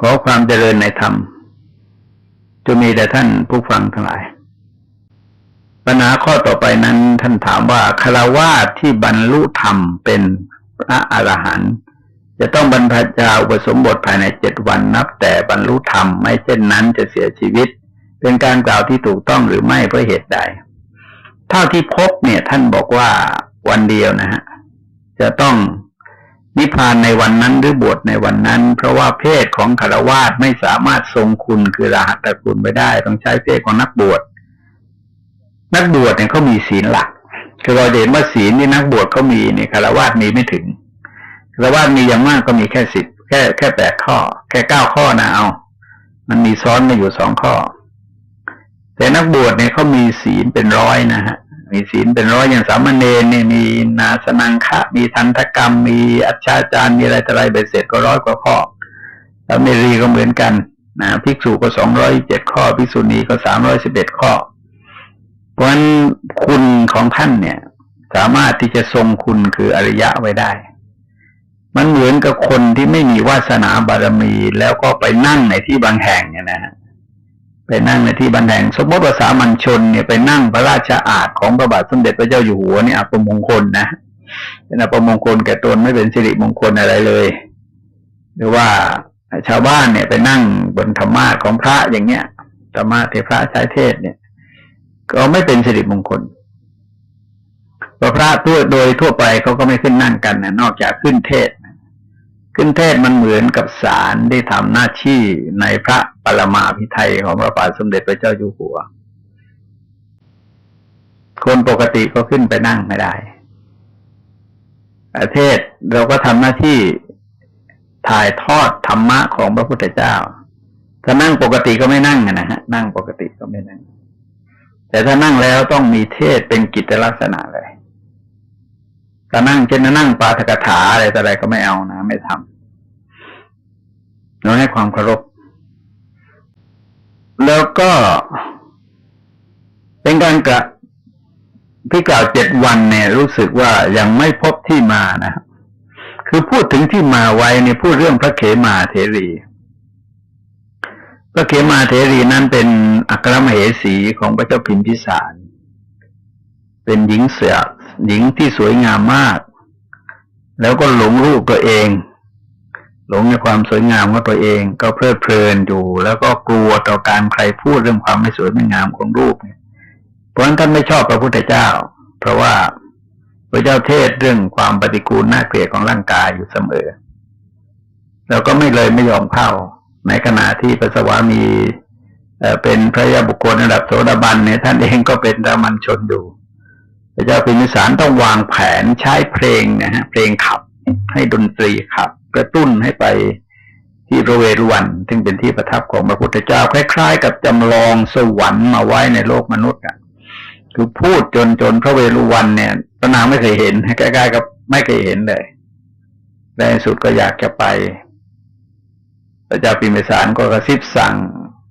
ขอความเจริญในธรรมจะมีแต่ท่านผู้ฟังทั้งหลาย ปัญหาข้อต่อไปนั้นท่านถามว่าคารวาที่บรรลุธรรมเป็นพระอรหันต์จะต้องบรรพชาอุปสมบทภายในเจ็ดวันนับ แต่บรรลุธรรมไม่เช่นนั้นจะเสียชีวิต เป็นการกล่าวที่ถูกต้องหรือไม่เพราะเหตุใด เท่าที่พบเนี่ย ท่านบอกว่าวันเดียวนะฮะจะต้อง นิพพานในวันนั้นหรือบวชในวันนั้น เพราะว่าเพศของคารวาสไม่สามารถทรงคุณคือรหัสตระกูลไปได้ ต้องใช้เพศของนักบวชนักบวชเนี่ยเขามีศีลหลักคือเราเห็นว่าศีลที่นักบวชเขามีเนี่ยคารวาสมีไม่ถึงคารวาสมีอย่างมากก็มีแค่สิบแค่แค่แปดข้อ แค่เก้าข้อนะเอา มันมีซ้อนมาอยู่สองข้อ แต่นักบวชเนี่ยเขามีศีลเป็นร้อยนะฮะ มีศีลเป็นร้อยอย่างสามเณรเนี่ยมีนาสนังคะมีทันตกรรม มีอัจฉาจารมีอะไรต่ออะไรไปเสร็จก็ร้อยกว่าข้อแล้วเมรีก็เหมือนกันนะภิกษุก็สองร้อยเจ็ดข้อภิกษุณีก็สามร้อยสิบเอ็ดข้อ เพราะฉะนั้นคุณของท่านเนี่ย สามารถที่จะทรงคุณคืออริยะไว้ได้ มันเหมือนกับคนที่ไม่มีวาสนาบารมีแล้วก็ไปนั่งในที่บางแห่งเนี่ยนะฮะ ไปนั่งในที่บันแห่งสมมติว่าสามัญชนเนี่ยไปนั่งพระราชอาณของพระบาทสมเด็จพระเจ้าอยู่หัวเนี่ยอัปมงคลนะเป็นอัปมงคลแก่ตนไม่เป็นสิริมงคลอะไรเลย หรือว่าชาวบ้านเนี่ยไปนั่งบนธรรมาของพระอย่างเงี้ยธรรมะที่พระใช้เทศเนี่ย ก็ไม่เป็นสิริมงคลพระพระทั่วโดยทั่วไปเขาก็ไม่ขึ้นนั่งกันนะนอกจากขึ้นเทศ ขึ้นเทศมันเหมือนกับสารที่ทำหน้าที่ในพระปรมาภิไธยของพระบาทสมเด็จพระเจ้าอยู่หัว คนปกติก็ขึ้นไปนั่งไม่ได้ประเทศเราก็ทำหน้าที่ถ่ายทอดธรรมะของพระพุทธเจ้า ถ้านั่งปกติก็ไม่นั่งนะฮะ นั่งปกติก็ไม่นั่ง แต่ถ้านั่งแล้วต้องมีเทศเป็นกิจลักษณะเลยถ้านั่งเช่นนั่งปาฐกถาอะไรต่ออะไรก็ไม่เอานะ ไม่ทำ เราให้ความเคารพ แล้วก็เป็นการกระที่กล่าวเจ็ดวันเนี่ย รู้สึกว่ายังไม่พบที่มานะ คือพูดถึงที่มาไว้ในพูดเรื่องพระเขมาเทรี พระเขมาเทรีนั้นเป็นอัครมเหสีของพระเจ้าพิมพิสาร เป็นหญิงเสือหญิงที่สวยงามมาก แล้วก็หลงรูปตัวเอง หลงในความสวยงามของตัวเองก็เพลิดเพลินอยู่ แล้วก็กลัวต่อการใครพูดเรื่องความไม่สวยไม่งามของรูปเพราะฉะนั้นท่านไม่ชอบพระพุทธเจ้า เพราะว่าพระเจ้าเทศเรื่องความปฏิกูลน่าเกลียดของร่างกายอยู่เสมอ แล้วก็ไม่เลยไม่ยอมเข้า ในขณะที่พระสวามีเป็นพระยาบุคคลระดับโสดาบันเนี่ยท่านเองก็เป็นรามันชนอยู่พระเจ้าพิมิสารต้องวางแผนใช้เพลงนะฮะเพลงขับให้ดนตรีขับ กระตุ้นให้ไปที่พระเวรุวันซึ่งเป็นที่ประทับของพระพุทธเจ้า คล้าย ๆ กับจำลองสวรรค์มาไว้ในโลกมนุษย์อะคือพูดจนจนพระเวรุวันเนี่ยพระนางไม่เคยเห็นใกล้ๆกับไม่เคยเห็นเลยในสุดก็อยากจะไปพระเจ้าพิมิสารก็กระซิบสั่ง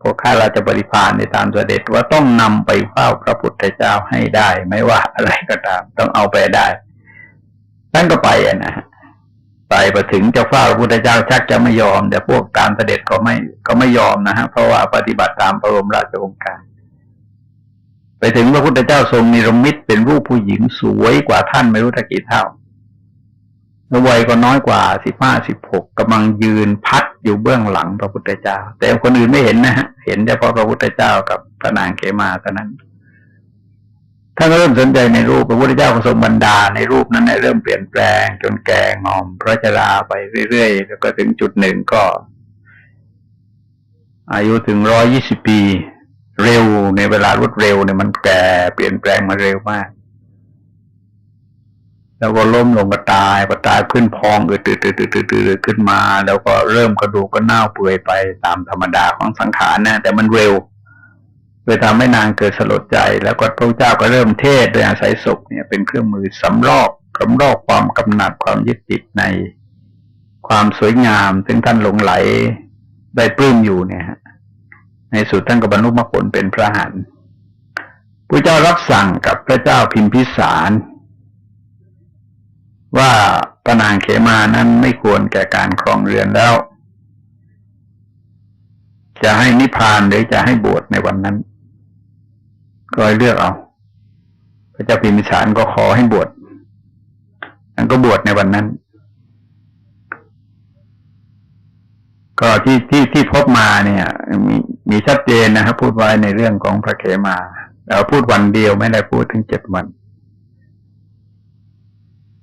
พวกข้าราชบริพารในตามเสด็จว่าต้องนำไปเฝ้าพระพุทธเจ้าให้ได้ ไม่ว่าอะไรก็ตาม ต้องเอาไปได้ท่านก็ไปอะนะ ไปไปถึงเจะเฝ้าพระพุทธเจ้าชักจะไม่ยอม แต่พวกตามเสด็จก็ไม่ก็ไม่ยอมนะฮะเพราะว่าปฏิบัติตามพระบรมราชองค์การ ไปถึงพระพุทธเจ้าทรงนิรมิตเป็นรูปผู้หญิงสวยกว่าท่านไม่รู้ทักี่เท่าวัยก็น้อยกว่าสิบห้าสิบหกกำลังยืนพัดอยู่เบื้องหลังพระพุทธเจ้า แต่คนอื่นไม่เห็นนะฮะเห็นเฉพาะพระพุทธเจ้ากับพระนางเขมาเท่านั้น ท่านเริ่มสนใจในรูปพระพุทธเจ้าก็ทรงบรรดาในรูปนั้นเริ่มเปลี่ยนแปลง จนแก่งอมพระชราไปเรื่อยๆแล้วก็ถึงจุดหนึ่งก็ อายุถึงร้อยยี่สิบปี เร็วในเวลารวดเร็วเนี่ยมันแก่เปลี่ยนแปลงมาเร็วมาก แล้วก็ล้มลงก็ตายก็ตายขึ้นพองอืดตืดตืดตืดตืดขึ้นมา แล้วก็เริ่มกระดูกก็เน่าเปื่อยไปตามธรรมดาของสังขารนะแต่มันเร็ว เลยทำให้นางเกิดสลดใจ แล้วก็พระเจ้าก็เริ่มเทศโดยอาศัยศพเนี่ยเป็นเครื่องมือสำรอกสำรอกความกำหนัดความยึดติดในความสวยงาม ซึ่งท่านหลงไหลได้ปลื้มอยู่เนี่ยในสุดท่านก็บรรลุมรรคผลเป็นพระหันพระเจ้ารับสั่งกับพระเจ้าพิมพิสารว่าพระนางเขมานั้นไม่ควรแก่การครองเรือนแล้ว จะให้นิพพานหรือจะให้บวชในวันนั้น ก็ให้เลือกเอา พระเจ้าพิมพิสารก็ขอให้บวชท่นก็บวชในวันนั้น ก็ที่ที่ที่พบมาเนี่ย มีมีชัดเจนนะครับพูดไว้ในเรื่องของพระเขมาเราพูดวันเดียวไม่ได้พูดถึงเจ็ดวัน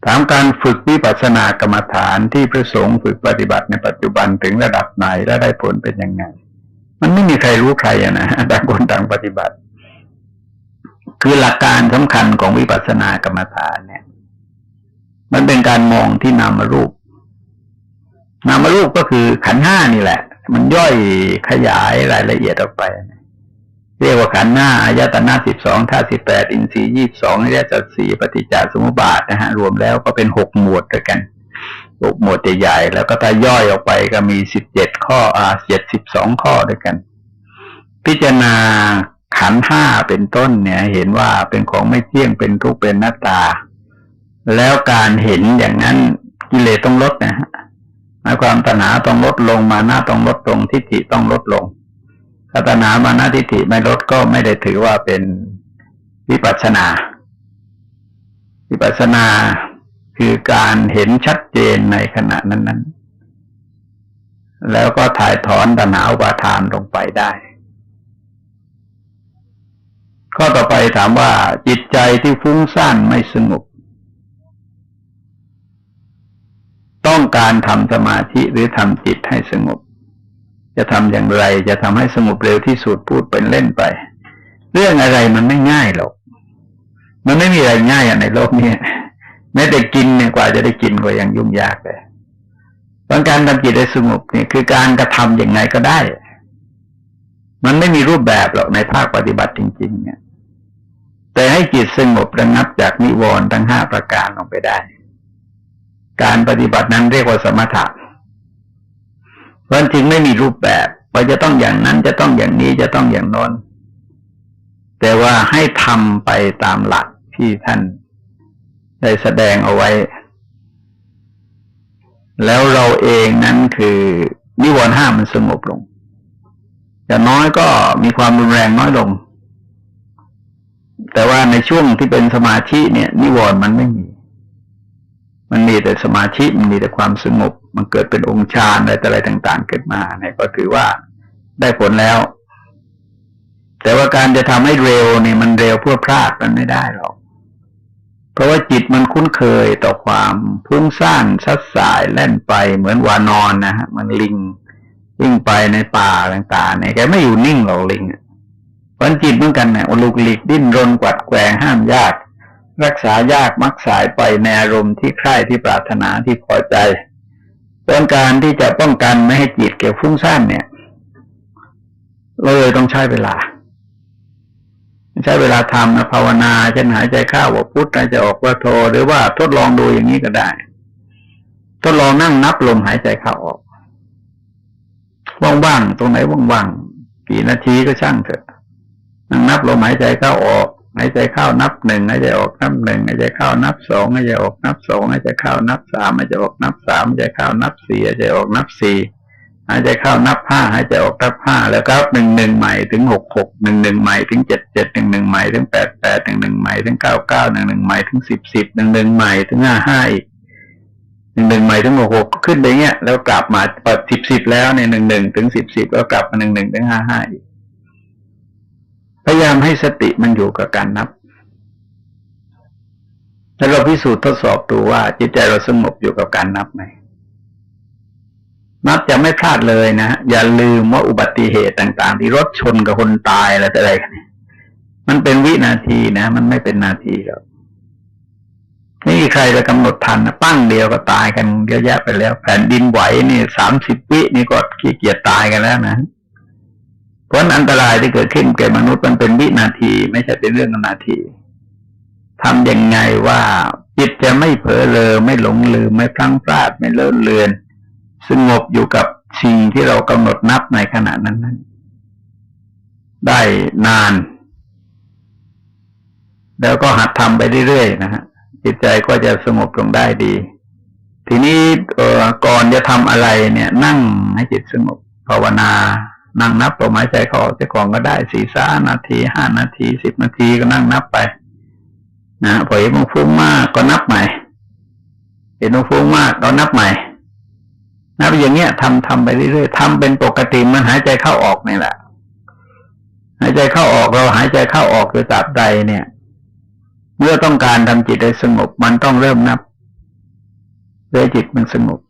ถามการฝึกวิปัสสนากรรมฐานที่พระสงฆ์ฝึกปฏิบัติในปัจจุบันถึงระดับไหนและได้ผลเป็นยังไง มันไม่มีใครรู้ใครอะนะต่างคนต่างปฏิบัติ คือหลักการสำคัญของวิปัสสนากรรมฐานเนี่ย มันเป็นการมองที่นามรูป นามรูปก็คือขันห้านี่แหละ มันย่อยขยายรายละเอียดออกไป เรียกว่าขันห้าอายตนะสิบสองท่าสิบแปดอินทรีย์ยี่สิบสองอริยสัจสี่ปฏิจจสมุปบาทนะฮะ รวมแล้วก็เป็นหกหมวดด้วยกันหกหมวดใหญ่ๆแล้วก็ถ้าย่อยออกไปก็มีสิบเจ็ดข้ออ่าเจ็ดสิบสองข้อด้วยกัน พิจารณา ขันห้าเป็นต้นเนี่ย เห็นว่าเป็นของไม่เที่ยงเป็นทุกข์เป็นหน้าตา แล้วการเห็นอย่างนั้นกิเลสต้องลดนะฮะหมายความตัณหาต้องลดลงมาหน้าต้องลดลงทิฏฐิต้องลดลงถ้าตัณหามานะทิฏฐิไม่ลดก็ไม่ได้ถือว่าเป็นวิปัสสนา วิปัสสนาคือการเห็นชัดเจนในขณะนั้น ๆ แล้วก็ถ่ายถอนตัณหาอุปาทานลงไปได้ ข้อต่อไปถามว่าจิตใจที่ฟุ้งซ่านไม่สงบ ต้องการทำสมาธิหรือทำจิตให้สงบ จะทำอย่างไรจะทำให้สงบเร็วที่สุดพูดเป็นเล่นไป เรื่องอะไรมันไม่ง่ายหรอก มันไม่มีอะไรง่ายอในโลกนี้แม้แต่กินเนี่ยกว่าจะได้กินก็ยังยุ่งยากเลยบางการทำจิตให้สงบเนี่ยคือการกระทำอย่างไงก็ได้ มันไม่มีรูปแบบหรอกในภาคปฏิบัติจริง ๆ เนี่ย แต่ให้จิตสงบระงับจากนิวรณ์ทั้งห้าประการลงไปได้ การปฏิบัตินั้นเรียกว่าสมถะเพราะจริงไม่มีรูปแบบว่าจะต้องอย่างนั้นจะต้องอย่างนี้จะต้องอย่างน้นแต่ว่าให้ทำไปตามหลักที่ท่านได้แสดงเอาไว้ แล้วเราเองนั้นคือนิวรณ์ห้ามันสงบลง อย่างน้อยก็มีความรุนแรงน้อยลง แต่ว่าในช่วงที่เป็นสมาธิเนี่ย นิวรณ์มันไม่มี มันมีแต่สมาธิมันมีแต่ความสงบ มันเกิดเป็นองค์ฌานอะไรแต่อะไรต่าง ๆ เกิดมาเนี่ยก็ถือว่าได้ผลแล้ว แต่ว่าการจะทำให้เร็วเนี่ยมันเร็วเพื่อพลาดมันไม่ได้หรอกเพราะว่าจิตมันคุ้นเคยต่อความพุ่งซ่านซัดสายแล่นไปเหมือนวานอนนะฮะมันลิง วิ่งไปในป่าต่างๆเนี่ยแกไม่อยู่นิ่งหรอกลิงวันจิตเหมือนกันเนี่ยลุกหลีกดิ้นรนกวัดแกงห้ามยาก รักษายากมักสายไปในอารมณ์ที่ใคร่ที่ปรารถนาที่พอใจต้องการที่จะป้องกันไม่ให้จิตเกี่ยวฟุ้งซ่านเนี่ยเราเลยต้องใช้เวลา ใช้เวลาทำนะภาวนาเช่นหายใจเข้าว่าพุทธหายใจออกว่าโทหรือว่าทดลองดูอย่างนี้ก็ได้ ทดลองนั่งนับลมหายใจเข้าออก ว่างๆ ตรงไหนว่างๆ กี่นาทีก็ช่างเถอะนั่งนับลมหายใจเข้าออกหายใจเข้านับหนึ่งหายใจออกนับหนึ่งหายใจเข้านับสองหายใจออกนับสองหายใจเข้านับสามหายใจออกนับสามหายใจเข้านับสี่หายใจออกนับสี่หายใจเข้านับห้าหายใจออกนับห้าแล้วก็หนึ่งหนึ่งใหม่ถึงหกหกหนึ่งหนึ่งใหม่ถึงเจ็ดเจ็ดหนึ่งหนึ่งใหม่ถึงแปดแปดหนึ่งหนึ่งใหม่ถึงเก้าเก้าหนึ่งหนึ่งใหม่ถึงสิบสิบหนึ่งหนึ่งใหม่ถึงห้าห้าอีก หนึ่งหนึ่งใหม่ถึงหกหกขึ้นไปเงี้ย แล้วกลับมาปิดสิบสิบแล้วในหนึ่งหนึ่งถึงสิบสิบแล้วกลับมาหนึ่งหนึ่งถึงห้าห้าอีกพยายามให้สติมันอยู่กับการนับ แล้วเราพิสูจน์ทดสอบดูว่าจิตใจเราสงบอยู่กับการนับไหมนับจะไม่พลาดเลยนะ อย่าลืมว่าอุบัติเหตุต่างๆ ที่รถชนกับคนตายอะไรแต่อะไรมันเป็นวินาทีนะ มันไม่เป็นนาทีหรอก ไม่มีใครจะกำหนดทันนะปั้งเดียวก็ตายกันเยอะแยะไปแล้ว แผ่นดินไหวนี่สามสิบวินี่ก็ขี้เกียจตายกันแล้วนะเพราะอันตรายที่เกิดขึ้นแก่มนุษย์มันเป็นวินาที ไม่ใช่เป็นเรื่องนาทีทำยังไงว่าจิตจะไม่เผลอเลอไม่หลงลืมไม่พลั้งพลาดไม่เลื่อนเลือนสงบอยู่กับสิ่งที่เรากำหนดนับในขณะนั้นนั้นได้นาน แล้วก็หัดทำไปเรื่อยๆนะฮะ จิตใจก็จะสงบลงได้ดี ทีนี้เออก่อนจะทำอะไรเนี่ย นั่งให้จิตสงบภาวนา นั่งนับลมหายใจเข้าออกจะก่อนก็ได้สี่สานาทีห้านาทีสิบนาทีก็นั่งนับไป นะพอเห็นมันฟุ้งมากก็นับใหม่เห็นมันฟุ้งมากก็นับใหม่นับอย่างเงี้ยทำทำไปเรื่อยๆทำเป็นปกติมันหายใจเข้าออกนี่แหละ หายใจเข้าออกเราหายใจเข้าออกโดยตราบใดเนี่ย เมื่อต้องการทำจิตให้สงบ มันต้องเริ่มนับเพื่อจิตมันสงบ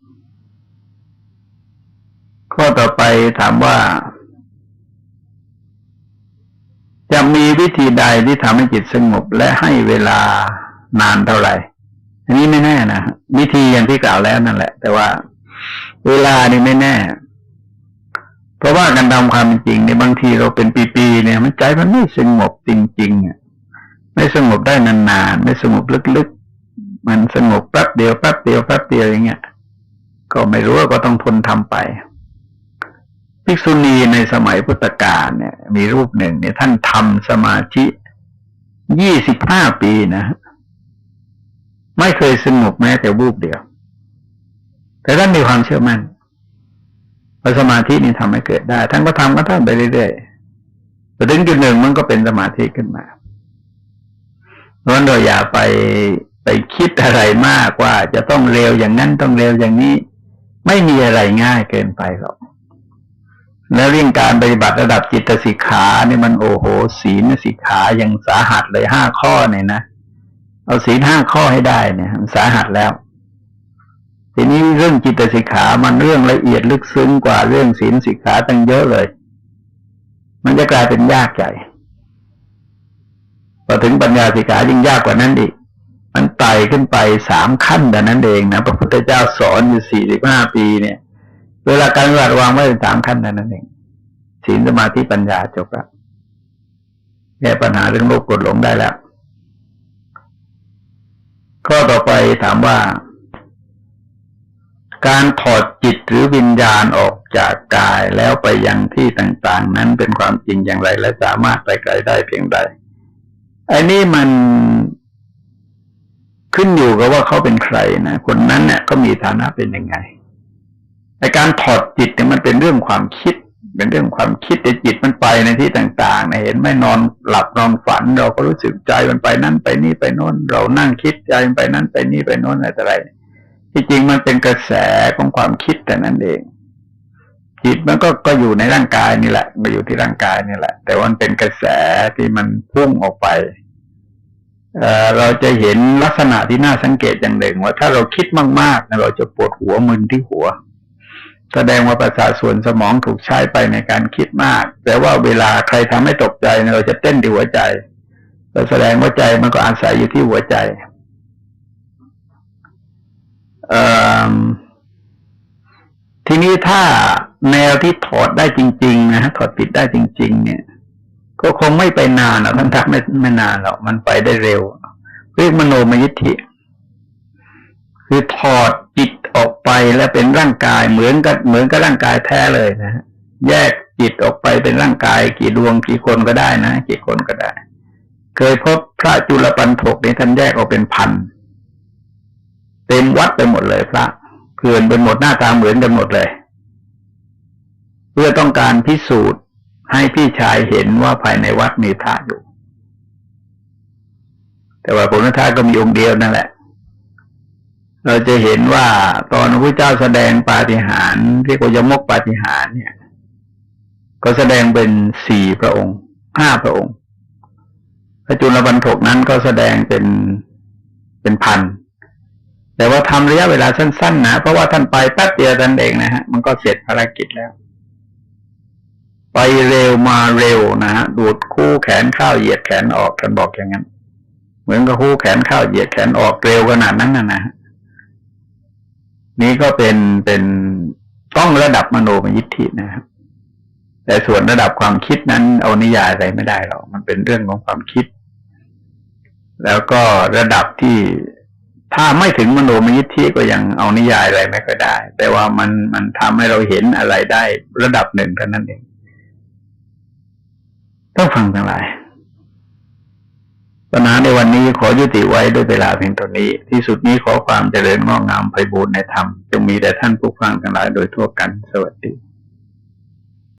ข้อต่อไปถามว่า จะมีวิธีใดที่ทำให้จิตสงบและให้เวลานานเท่าไหร่อันนี้ไม่แน่นะวิธีอย่างที่กล่าวแล้วนั่นแหละ แต่ว่า เวลานี่ไม่แน่ เพราะว่าการทำความจริงเนี่ยบางทีเราเป็นปีๆเนี่ย มันใจมันไม่สงบจริงๆอะ ไม่สงบได้นานๆ ไม่สงบลึกๆ มันสงบแป๊บเดียวแป๊บเดียวแป๊บเดียวอย่างเงี้ย ก็ไม่รู้ก็ต้องทนทำไป ภิกษุณีในสมัยพุทธกาลเนี่ย มีรูปหนึ่งเนี่ยท่านทำสมาธิยี่สิบห้าปีนะไม่เคยสงบแม้แต่วูบเดียว แต่ท่านมีความเชื่อมั่นว่าสมาธินี่ทำให้เกิดได้ ท่านก็ทำก็ทำไปเรื่อยๆแต่ถึงจุดหนึ่งมันก็เป็นสมาธิขึ้นมา เพราะเราอย่าไปไปคิดอะไรมากว่าจะต้องเร็วอย่างนั้นต้องเร็วอย่างนี้ ไม่มีอะไรง่ายเกินไปหรอก แล้วเรื่องการปฏิบัติระดับจิตสิกขาเนี่ยมันโอ้โห ศีลสิกขายังสาหัสเลยห้าข้อเนี่ยนะเอาศีลห้าข้อให้ได้เนี่ยสาหัสแล้ว ทีนี้เรื่องจิตสิกขามันเรื่องละเอียดลึกซึ้งกว่าเรื่องศีลสิกขาตั้งเยอะเลย มันจะกลายเป็นยากใหญ่ พอถึงปัญญาสิกขายิ่งยากกว่านั้นอีก มันไต่ขึ้นไปสามขั้นแต่นั้นเองนะพระพุทธเจ้าสอนอยู่สี่สิบห้าปีเนี่ย เวลาการวัดวางไว้เป็นสามขั้นนั้นเองศีลสมาธิปัญญาจบแล้วแก้ปัญหาเรื่องโลภกดหลงได้แล้วข้อต่อไปถามว่า การถอดจิตหรือวิญญาณออกจากกายแล้วไปยังที่ต่าง ๆ นั้นเป็นความจริงอย่างไร และสามารถไปไกลได้เพียงใด อ้นี่มันขึ้นอยู่กับว่าเขาเป็นใครนะคนนั้นเนี่ยก็มีฐานะเป็นยังไงในการถอดจิตเนี่ยมันเป็นเรื่องความคิด เป็นเรื่องความคิดแต่จิตมันไปในที่ต่างๆเห็นไม่นอนหลับนอนฝัน เราก็รู้สึกใจมันไปนั่นไปนี่ไปโน่นเรานั่งคิดใจมันไปนั่นไปนี่ไปโน่นอะไรต่ออะไรที่จริงมันเป็นกระแสของความคิดแต่นั้นเอง จิตมันก็ก็อยู่ในร่างกายนี่แหละมาอยู่ที่ร่างกายนี่แหละ แต่ว่ามันเป็นกระแสที่มันพุ่งออกไปเเราจะเห็นลักษณะที่น่าสังเกตอย่างหนึ่งว่าถ้าเราคิดมากๆเราจะปวดหัวมึนที่หัว แสดงว่าประสาทส่วนสมองถูกใช้ไปในการคิดมาก แต่ว่าเวลาใครทำให้ตกใจเราจะเต้นที่หัวใจเราแสดงว่าใจมันก็อาศัยอยู่ที่หัวใจทีนี้ถ้า แนวที่ถอดได้จริง ๆ นะฮะถอดปิดได้จริง ๆ เนี่ย ก็คงไม่ไปนานหรอกท่านทักไม่ไม่นานหรอกมันไปได้เร็วเรียกมโนมยิทธิคือถอดจิตออกไปแล้วเป็นร่างกายเหมือนกับเหมือนกับร่างกายแท้เลยนะแยกจิตออกไปเป็นร่างกายกี่ดวงกี่คนก็ได้นะกี่คนก็ได้ เคยพบพระจุลปันถกนี่ท่านแยกออกเป็นพันเต็มวัดไปหมดเลยพระเพื่อนเป็นหมดหน้าตาเหมือนกันหมดเลย พื่อต้องการพิสูจน์ให้พี่ชายเห็นว่าภายในวัดมีพระอยู่ แต่ว่าผลท้ายก็มีองค์เดียวนั่นแหละ เราจะเห็นว่าตอนพระเจ้าแสดงปาฏิหาริย์เรียกว่ายมกปาฏิหาริย์เนี่ย ก็แสดงเป็นสี่พระองค์ห้าพระองค์พระจุลบรรทกนั้นก็แสดงเป็นเป็นพันแต่ว่าทำระยะเวลาสั้นๆนะเพราะว่าท่านไปแป๊บเดียวท่านเองนะฮะมันก็เสร็จภารกิจแล้ว ไปเร็วมาเร็วนะฮะดูดคู่แขนเข้าเหยียดแขนออกท่านบอกอย่างนั้น เหมือนกับคู่แขนเข้าเหยียดแขนออกเร็วขนาดนั้นนะนะนี้ก็เป็นเป็นต้องระดับมโนมยิทธินะครับแต่ส่วนระดับความคิดนั้นเอานิยายอะไรไม่ได้หรอกมันเป็นเรื่องของความคิด แล้วก็ระดับที่ถ้าไม่ถึงมโนมยิทธิก็ยังเอานิยายอะไรไม่ก็ได้ แต่ว่ามันมันทำให้เราเห็นอะไรได้ระดับหนึ่งเท่านั้นเอง ต้องฟังทั้งหลาย ปัญหาในวันนี้ขอยุติไว้ด้วยเวลาเพียงเท่านี้ ที่สุดนี้ขอความเจริญงอกงามไพบูรณ์ในธรรมจงมีแด่ท่านผู้ฟังทั้งหลายโดยทั่วกัน สวัสดี